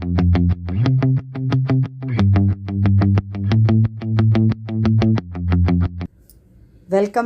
Welcome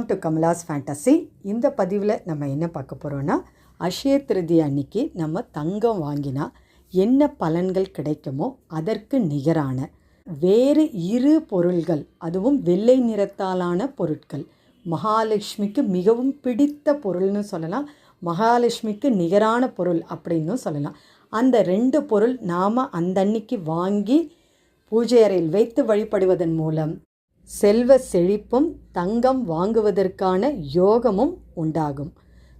to Kamala's fantasy இந்த பதிவில் நம்ம என்ன பார்க்க போகிறோன்னா அஷய திருதி அன்னைக்கு நம்ம தங்கம் வாங்கினா என்ன பலன்கள் கிடைக்குமோ அதற்கு நிகரான வேறு இரு பொருள்கள் அதுவும் வெள்ளை நிறத்தாலான பொருட்கள் மகாலட்சுமிக்கு மிகவும் பிடித்த பொருள்னு சொல்லலாம் மகாலட்சுமிக்கு நிகரான பொருள் அப்படின்னு சொல்லலாம். அந்த ரெண்டு பொருள் நாம் அந்த அன்னைக்கு வாங்கி பூஜை அறையில் வைத்து வழிபடுவதன் மூலம் செல்வ செழிப்பும் தங்கம் வாங்குவதற்கான யோகமும் உண்டாகும்.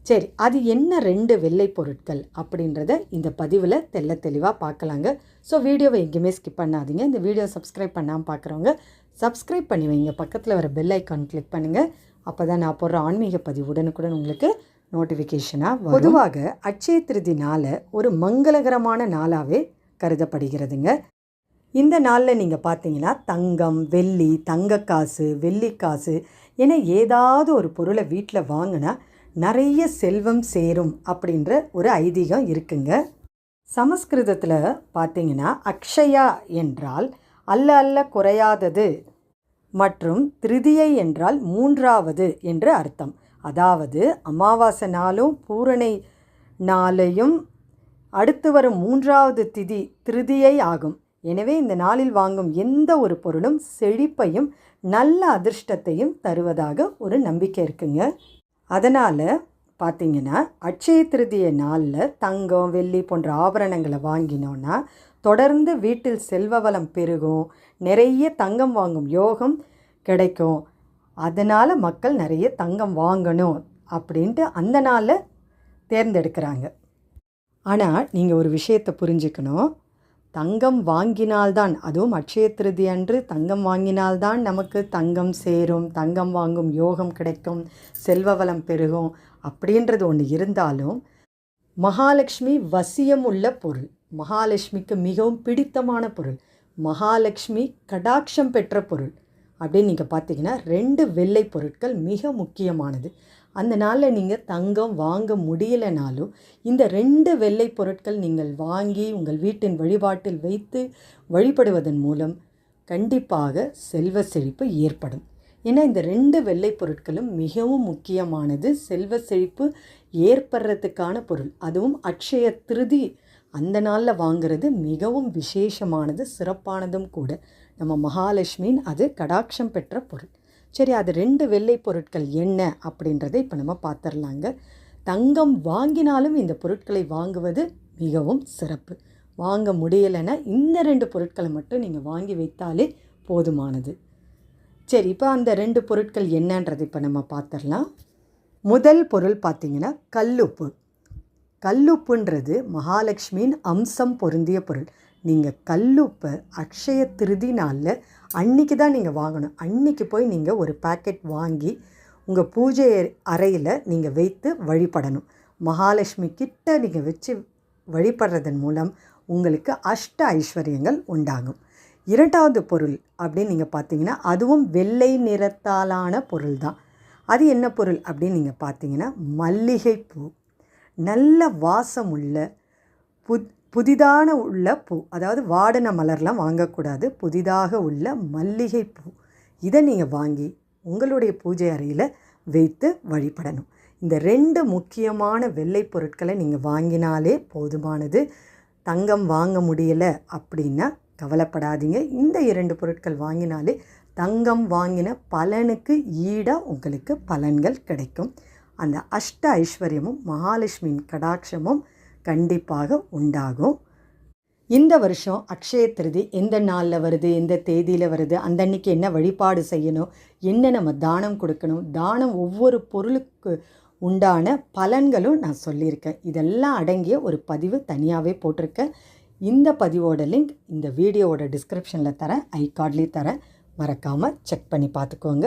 சரி அது என்ன ரெண்டு வெள்ளை பொருட்கள் அப்படின்றத இந்த பதிவில் தெள்ள தெளிவாக பார்க்கலாங்க ஸோ வீடியோவை எங்கேயுமே ஸ்கிப் பண்ணாதீங்க. இந்த வீடியோ சப்ஸ்கிரைப் பண்ணாமல் பார்க்குறவங்க சப்ஸ்கிரைப் பண்ணி வைங்க. பக்கத்தில் வர பெல் ஐக்கான் கிளிக் பண்ணுங்கள் அப்போ தான் நான் போடுற ஆன்மீக பதிவு உடனுக்குடன் உங்களுக்கு நோட்டிஃபிகேஷனாக பொதுவாக அட்சய திருதி நாளை ஒரு மங்களகரமான நாளாகவே கருதப்படுகிறதுங்க. இந்த நாளில் நீங்கள் பார்த்தீங்கன்னா தங்கம் வெள்ளி தங்கக்காசு வெள்ளிக்காசு என ஏதாவது ஒரு பொருளை வீட்டில் வாங்கினா நிறைய செல்வம் சேரும் அப்படின்ற ஒரு ஐதீகம் இருக்குங்க. சமஸ்கிருதத்தில் பார்த்தீங்கன்னா அக்ஷயா என்றால் அல்ல அல்ல குறையாதது மற்றும் திருதியை என்றால் மூன்றாவது என்று அர்த்தம். அதாவது அமாவாசை நாளும் பூரணை நாளையும் அடுத்து வரும் மூன்றாவது திதி திருதியை ஆகும். எனவே இந்த நாளில் வாங்கும் எந்த ஒரு பொருளும் செழிப்பையும் நல்ல அதிர்ஷ்டத்தையும் தருவதாக ஒரு நம்பிக்கை இருக்குங்க. அதனால் பார்த்தீங்கன்னா அட்சய திருதிய நாளில் தங்கம் வெள்ளி போன்ற ஆபரணங்களை வாங்கினோன்னா தொடர்ந்து வீட்டில் செல்வ வளம் பெருகும் நிறைய தங்கம் வாங்கும் யோகம் கிடைக்கும். அதனால் மக்கள் நிறைய தங்கம் வாங்கணும் அப்படின்ட்டு அந்த நாளில் தேர்ந்தெடுக்கிறாங்க. ஆனால் நீங்கள் ஒரு விஷயத்தை புரிஞ்சுக்கணும். தங்கம் வாங்கினால்தான் அதுவும் அட்சய திருதி அன்று தங்கம் வாங்கினால்தான் நமக்கு தங்கம் சேரும் தங்கம் வாங்கும் யோகம் கிடைக்கும் செல்வ வளம் பெருகும் அப்படின்றது ஒன்று இருந்தாலும் மகாலட்சுமி வசியம் உள்ள பொருள். மகாலட்சுமிக்கு மிகவும் பிடித்தமான பொருள். மகாலட்சுமி கடாட்சம் பெற்ற பொருள். அப்படின்னு நீங்கள் பார்த்தீங்கன்னா ரெண்டு வெள்ளை பொருட்கள் மிக முக்கியமானது. அந்த நாளில் நீங்கள் தங்கம் வாங்க முடியலைனாலும் இந்த ரெண்டு வெள்ளை பொருட்கள் நீங்கள் வாங்கி உங்கள் வீட்டின் வழிபாட்டில் வைத்து வழிபடுவதன் மூலம் கண்டிப்பாக செல்வ செழிப்பு ஏற்படும். ஏன்னா இந்த ரெண்டு வெள்ளை பொருட்களும் மிகவும் முக்கியமானது. செல்வ செழிப்பு ஏற்படுறதுக்கான பொருள். அதுவும் அக்ஷய திருதி அந்த நாளில் வாங்கிறது மிகவும் விசேஷமானது சிறப்பானதும் கூட. நம்ம மகாலட்சுமியின் அது கடாட்சம் பெற்ற பொருள். சரி அது ரெண்டு வெள்ளை பொருட்கள் என்ன அப்படின்றத இப்போ நம்ம பார்த்துடலாங்க தங்கம் வாங்கினாலும் இந்த பொருட்களை வாங்குவது மிகவும் சிறப்பு. வாங்க முடியலைன்னா இந்த ரெண்டு பொருட்களை மட்டும் நீங்கள் வாங்கி வைத்தாலே போதுமானது. சரி இப்போ அந்த ரெண்டு பொருட்கள் என்னன்றது இப்போ நம்ம பார்த்துடலாம் முதல் பொருள் பார்த்திங்கன்னா கல்லுப்பு. கல்லுப்புன்றது மகாலட்சுமியின் அம்சம் பொருந்திய பொருள். நீங்கள் கல்லுப்பை அக்ஷய திருதி நாளில் அன்றைக்கி தான் நீங்கள் வாங்கணும். அன்றைக்கி போய் நீங்கள் ஒரு பேக்கெட் வாங்கி உங்கள் பூஜை அறையில் நீங்கள் வைத்து வழிபடணும். மகாலட்சுமி கிட்ட நீங்கள் வச்சு வழிபடுறதன் மூலம் உங்களுக்கு அஷ்ட ஐஸ்வர்யங்கள் உண்டாகும். இரண்டாவது பொருள் அப்படின்னு நீங்கள் பார்த்தீங்கன்னா அதுவும் வெள்ளை நிறத்தாலான பொருள் தான். அது என்ன பொருள் அப்படின்னு நீங்கள் பார்த்தீங்கன்னா மல்லிகைப்பூ. நல்ல வாசம் உள்ள புத் புதிதான உள்ள பூ அதாவது வாடின மலர்லாம் வாங்கக்கூடாது. புதிதாக உள்ள மல்லிகை பூ. இதை நீங்கள் வாங்கி உங்களுடைய பூஜை அறையில் வைத்து வழிபடணும். இந்த ரெண்டு முக்கியமான வெள்ளை பொருட்களை நீங்கள் வாங்கினாலே போதுமானது. தங்கம் வாங்க முடியலை அப்படின்னா கவலைப்படாதீங்க. இந்த இரண்டு பொருட்கள் வாங்கினாலே தங்கம் வாங்கின பலனுக்கு ஈடாக உங்களுக்கு பலன்கள் கிடைக்கும். அந்த அஷ்ட ஐஸ்வர்யமும் மகாலட்சுமியின் கடாட்சமும் கண்டிப்பாக உண்டாகும். இந்த வருஷம் அக்ஷய திருதி எந்த நாளில் வருது எந்த தேதியில் வருது அந்த அன்னைக்கு என்ன வழிபாடு செய்யணும் என்ன நம்ம தானம் கொடுக்கணும் தானம் ஒவ்வொரு பொருளுக்கு உண்டான பலன்களும் நான் சொல்லியிருக்கேன். இதெல்லாம் அடங்கிய ஒரு பதிவு தனியாகவே போட்டிருக்கேன். இந்த பதிவோட லிங்க் இந்த வீடியோவோட டிஸ்கிரிப்ஷனில் தரேன் ஐ கார்ட்லேயும் தரேன். மறக்காமல் செக் பண்ணி பார்த்துக்கோங்க.